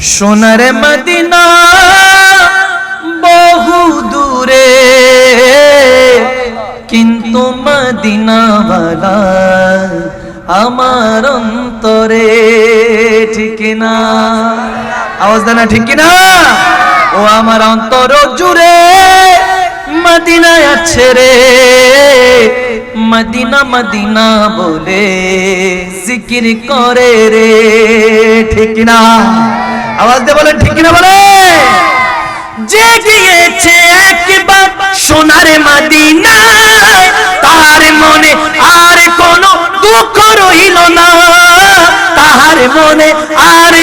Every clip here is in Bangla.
সোনার মদিনা বহু দূরে, কিন্তু মদিনাওয়ালা আমার অন্তরে ঠিক না। আওয়াজ দেনা ঠিক না ও আমার অন্তর জুড়ে মদিনায় আছে রে। মদিনা মদিনা বলে জিকির করে রে, ঠিক না আওয়াজ দিয়ে বলে ঠিক কিনা বলে যে গিয়েছে একবার সোনার মদিনা। তাহার মনে আর কোন দুঃখ রইল না। তাহার মনে আর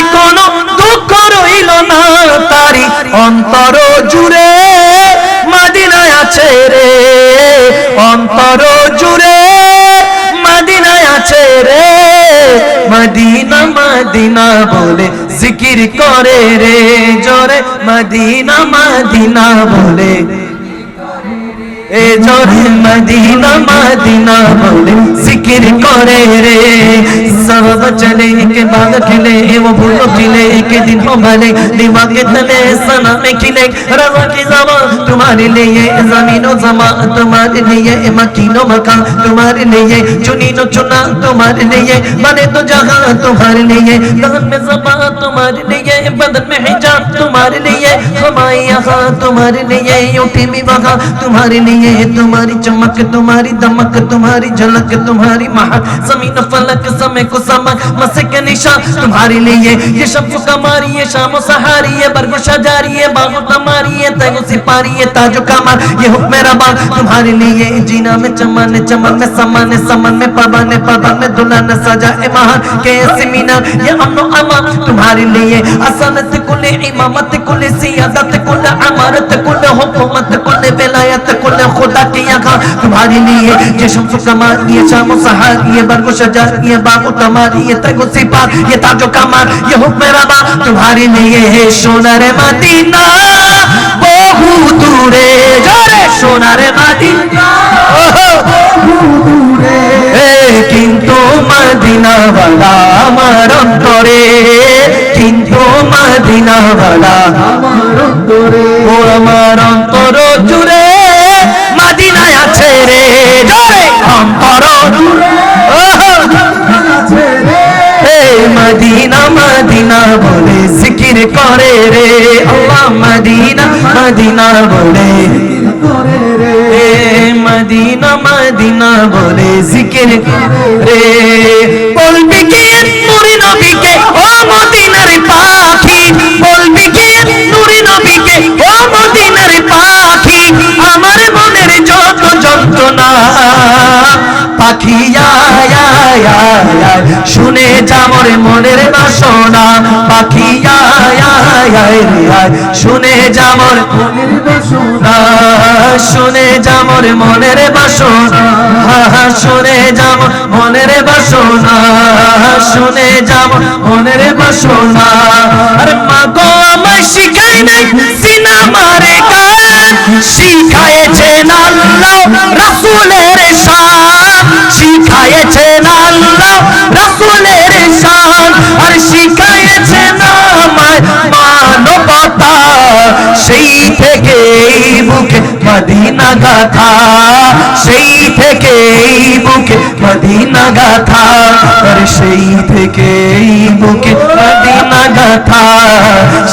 মদিনা মদিনা বলে জিকির করে রে জোরে। মদিনা মদিনা বলে এ জোরে মদিনা মদিনা বলে জিকির করে রে सब चले के बाद खिले वो फूल खिले के दिन हो भले दिमाग के तले सना में खिले रवा की जमा तुम्हारे लिए जमीनो जमा तुम्हारे लिए मकीनो मकान तुम्हारे लिए चुनी नो चुना तुम्हारे लिए बने तो जहां तुम्हारे लिए दान में जबा तुम्हारे लिए बदन में हिजाब तुम्हारे लिए हमारे यहाँ तुम्हारे लिए यूटी में वहाँ तुम्हारे लिए तुम्हारी चमक, तुम्हारी दमक, तुम्हारी झलक, तुम्हारी महक। ज़मीन फलक, समय को समक मसे के निशान। तुम्हारे लिए ये शब्द कमारी ये शाम सहारी ये बरगो शजारी ये बागो तमारी ये तैगो सिपारी ये ताजो कमार ये हुक्म रबान तुम्हारे लिए जीना में चमन चमन में समन समन में पवन पवन में दुल्हन सजा ए महान। के ऐसे मीना, ये अमनो अमान। तुम्हारे लिए असनत कुल इमामत, कुल सियादत, कुल अमारत कुल हुकूमत, कुल विलायत कुल खुदा की यहाँ तुम्हारे लिए ये शम्स कमार ये शाम सहार ये बरगो शजार ये बागो तमार ये तैगो सिपार ये ताजो कमार ये हुक्म रबा तुम्हारे लिए है सोनार मदीना বহু দূরে জোরে সোনার মদিনা বহু দূরে কিন্তু মদিনাওয়ালা আমার অন্তরে কিন্তু মদিনাওয়ালা আমার অন্তরে ও আমার অন্তর বলে জিকির করে রে। আল্লাহ মদিনা মদিনা বলে মদিনা মদিনা বলে জিকির রে। শুনে যামর মনের বাসনা। পাখি শুনে যামর শুনে যামর মনের বাসনা। শুনে যামর মনের বাসনা। শুনে যামর মনের বাসনা। আরে শিখাই নাই আর শিখায়েছেন আমায় মানবতা, সেই থেকে বুকে মদিনা গাথা, সেই থেকে বুকে মদিনা গাথা, আর সেই থেকে বুকে মদিনা গাথা,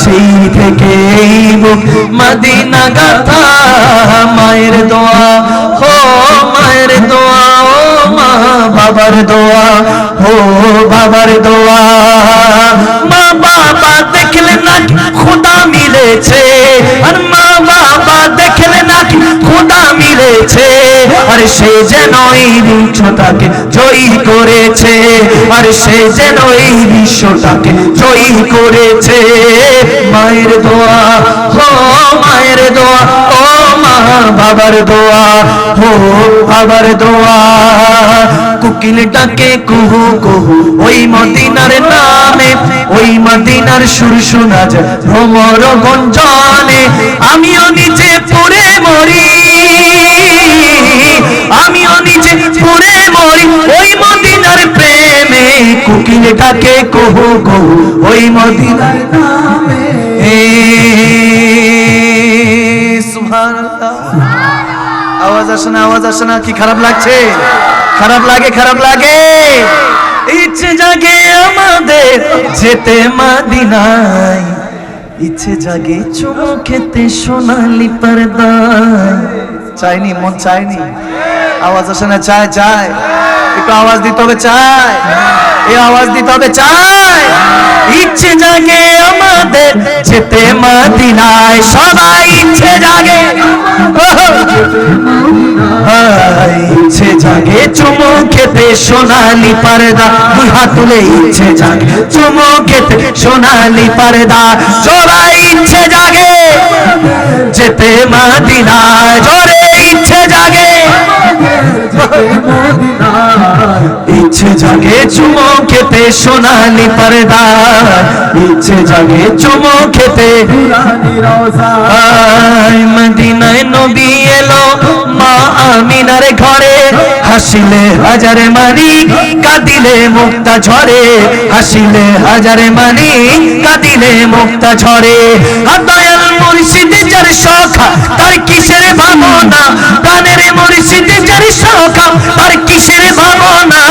সেই থেকে বুক মদিনা গাথা, মায়ের দোয়া বাবার দোয়া হো বাবার দোয়া। মা বাবা দেখলে নাকি খোদা মিলেছে, আর মা বাবা দেখলে নাকি খোদা মিলেছে, আর সে যেন এই বিশ্বটাকে জয়ী করেছে, আর সে যেন এই বিশ্বটাকে জয়ী করেছে। মায়ের দোয়া হো মায়ের দোয়া, ও মা বাবার দোয়া, হো বাবার দোয়া। কুকিল ডাকে কুহু কুহু, ওই মদিনার নামে, ওই মদিনার সুর শোনা যায় ভ্রমর গঞ্জনে। আমিও নিজে পড়ে মরি, আমিও নিজে পড়ে মরি, ওই মদিনার প্রেমে। কুকিল ডাকে কুহু কুহু, ওই মদিনার নামে। আওয়াজ আসে না, আওয়াজ আসে না, কি খারাপ লাগছে? খারাপ লাগে খারাপ লাগে। ইচ্ছে জাগে আমাদের যেতে মাদিনায়। ইচ্ছে জাগে চুমু খেতে সোনালি পর্দায়। চাইনি, মন চাইনি। আওয়াজ আসে না, চায় চায়। একটু আওয়াজ দিতে হবে, চায়। এই আওয়াজ দিতে হবে চায় ইচ্ছে জাগে আমাদের যেতে মাদিনায়, সবাই ইচ্ছে জাগে। ইচ্ছে জাগে চুমু খেতে সোনালি পর্দা, দুই হাত তুলে ইচ্ছে জাগে চুমু খেতে সোনালি পর্দা, সবাই ইচ্ছে জাগে। যেতে মাদিনায় জোরে ইচ্ছে জাগে। ইচ্ছে জাগে চুমো সোনালি পর্দা। ইচ্ছে জাগে চুমো মদিনায় নবী এলো মা আমিনার ঘরে। হাসিলে হাজারে মানি, কাঁদিলে মুক্তা ঝরে। হাসিলে হাজারে মানি, কাঁদিলে মুক্তা ঝরে। মুর্শিদ যার সখা তার কিসের ভাবনা? গানের মুর্শিদ যার সখা তার কিসের ভাবনা?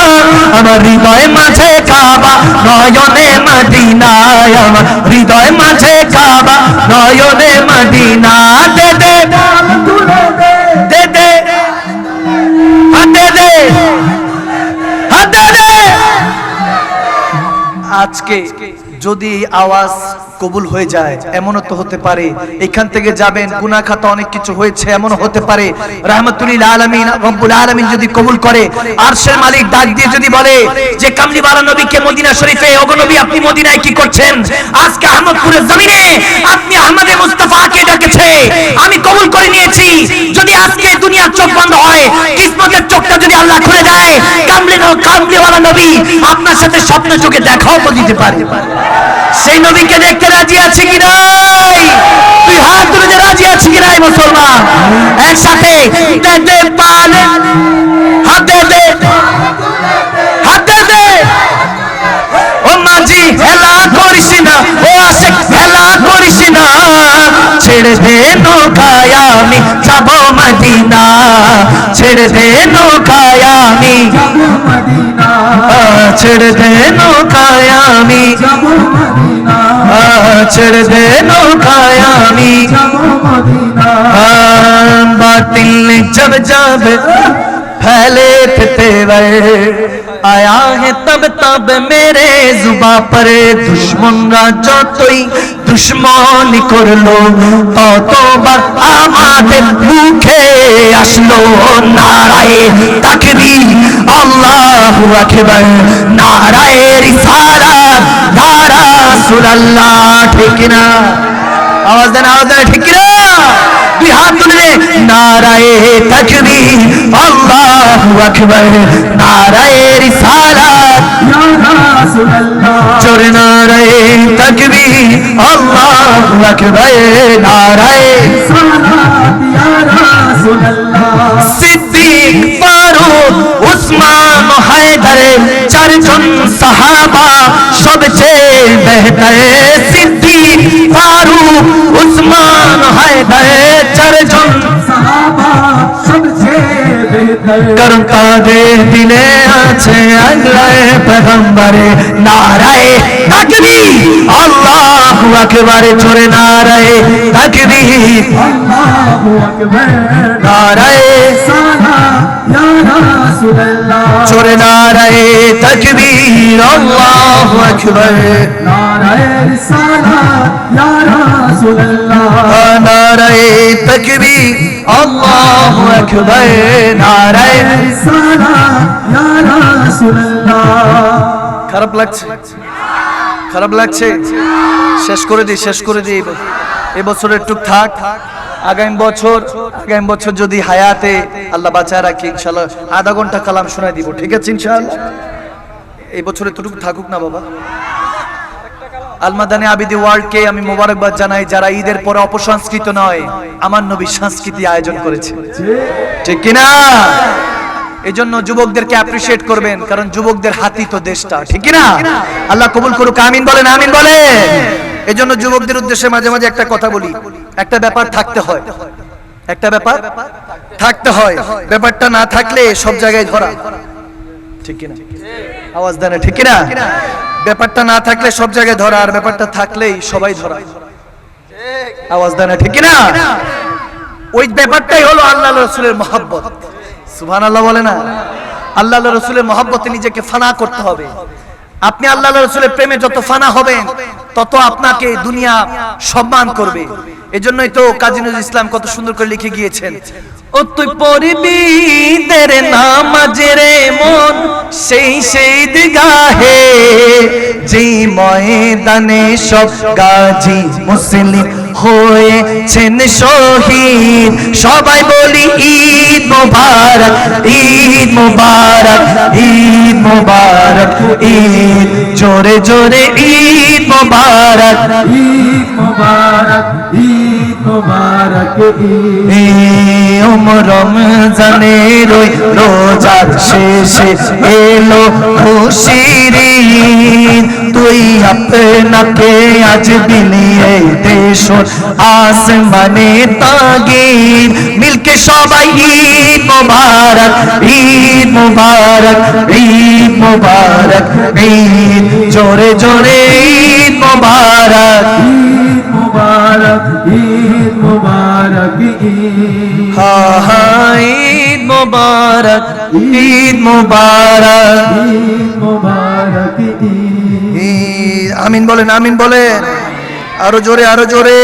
আমার হৃদয় মাঝে কাবা, নয়নে মদিনায় আমার হৃদয় মাঝে কাবা, নয়নে মদিনা। দে দে দে। আজকে যদি আওয়াজ কবুল হয়ে যায়, এমনও তো হতে পারে। এখান থেকে যাবেন গুনা খাতা অনেক কিছু হয়েছে, এমনও হতে পারে। রহমতুল্লিল আলমিন, রব্বুল আলমিন যদি কবুল করে, আরশের মালিক ডাক দিয়ে যদি বলে যে, কামলিবালা নবীকে মদিনা শরীফে অগনবী নবী, আপনি মদিনায় কি করছেন? আজকে আহমদপুরের জমিনে আপনি আহমদে মুস্তাফাকে ডেকেছে আমি কবুল করে নিয়েছি। যদি আজকে দুনিয়ার চোখ বন্ধ হয়, কিসমতের চোখটা যদি আল্লাহ খুলে দেয় কামলি কামলিওয়ালা নবী আপনার সাথে স্বপ্ন চোখে দেখাও তো দিতে পারে। সেই নবীকে দেখতে রাজি আছে কি নাই? তুই হাত তুলে রাজি আছে কি নাই মুসলমান? একসাথে দে নৌকায় আমি যাব মদিনা। ছেড়ে দে নৌকায় আমি ছেড়ে দে নৌকায় আমি ছেড়ে দে নৌকায় আমি বাতিল জব জব ফেলে তেরে आया है तब तब मेरे जुबा पर। दुश्मनরা যতই দুশ্মনী করল ততবার আমাদের মুখে আসলো নারায় তাকবি আল্লাহ আকবার নারায় রিসালা নারা সুরাল্লাহ ঠিক না আওয়াজ দেন আওয়াজ দেন ঠিক না দুই হাত তুলে নারায়ে তাকবীর আল্লাহু আকবার নারায়ে রিসালাত জোরে নারায়ে তাকবীর আল্লাহু আকবার নারায়ে সিদ্দিক ফারুক উসমান হায়দার চারজন সাহাবা সবচেয়ে বেহতর সিদ্দিক ফারুক উসমান হায়দার চারজন কারণ তাদের দিলে আছে আল্লাহ নারায়ে তাকবীর আল্লাহু আকবার, জোরে নারায়ে তাকবীর নারায়ে নারায়ে, তাকবীর, আল্লাহু আকবার নারায়ে, তাকবীর, আল্লাহু আকবার, নারায়ে খারাপ লাগছে। খারাপ লাগছে। শেষ করে দিই শেষ করে দিই। এবার। এবছর একটু থাক। আগামী বছর আগামী বছর যদি হায়াতে আল্লাহ বাঁচায় রাখি ইনশাল্লাহ আধা ঘণ্টা কালাম শোনায় দিব। ঠিক আছে ইনশাল্লাহ এই বছর এতটুকু থাকুক না বাবা। আলমাদানে আবিদি ওয়ার্ল্ডকে আমি মোবারকবাদ জানাই, যারা ঈদের পরে অপসংস্কৃত নয়, আমার নবী সংস্কৃতি আয়োজন করেছে। ঠিক কিনা? এই জন্য যুবকদেরকে অ্যাপ্রিসিয়েট করবেন, কারণ যুবকদের হাতি তো দেশটা। ঠিক না আল্লাহ কবুল করুক, আমিন বলেন আমিন বলেন। এই জন্য যুবকদের উদ্দেশ্যে মাঝে মাঝে একটা কথা বলি, একটা ব্যাপার থাকতে হয়। একটা ব্যাপার থাকতে হয়। ব্যাপারটা না থাকলে সব জায়গায় ধরা। ঠিক কিনা? আওয়াজ দেয় না ঠিক কিনা? ব্যাপারটা না থাকলে সব জায়গায় ধরা, আর ব্যাপারটা থাকলেই সবাই ধরা। আওয়াজ দেয় না, ঠিক কিনা? ওই ব্যাপারটাই হলো আল্লাহ রসুলের মহাব্বত। সুবহান আল্লাহ বলে না? আল্লাহ রসুলের মহাব্বতে নিজেকে ফানা করতে হবে। আপনি আল্লাহ রসুলের প্রেমে যত ফানা হবেন, তত আপনাকে দুনিয়া সম্মান করবে। এজন্যই তো কাজী নজরুল ইসলাম কত সুন্দর করে লিখে গিয়েছেন ও তুই পড়বি দের নামাজে রে মন, সেই সেই দিগাহে যেই ময়দানে সব গাজী মুসলিম হয়েছেন শহীদ। সবাই বলি ঈদ মোবারক ঈদ মোবারক ঈদ মোবারক, ঈদ জোরে জোরে ঈদ মোবারক, ঈদ মুবারক, ঈদ মুবারক ঈদ। রমজানের ওই রোজার শেষে এলো খুশির। তুই আপনাকে আজ বিলিয়ে দেশ আসমানে তাগির মিলকে সবাই ঈদ মোবারক ঈদ মোবারক ঈদ মোবারক, ঈদ। জোরে জোরে ঈদ মোবারক। মুবারক ঈদ মুবারক ঈদ। হা ঈদ মুবারক ঈদ মোবারক। ঈদ মুবারক ঈদ। আমিন বলেন আমিন বলেন। আরও জোরে আরও জোরে।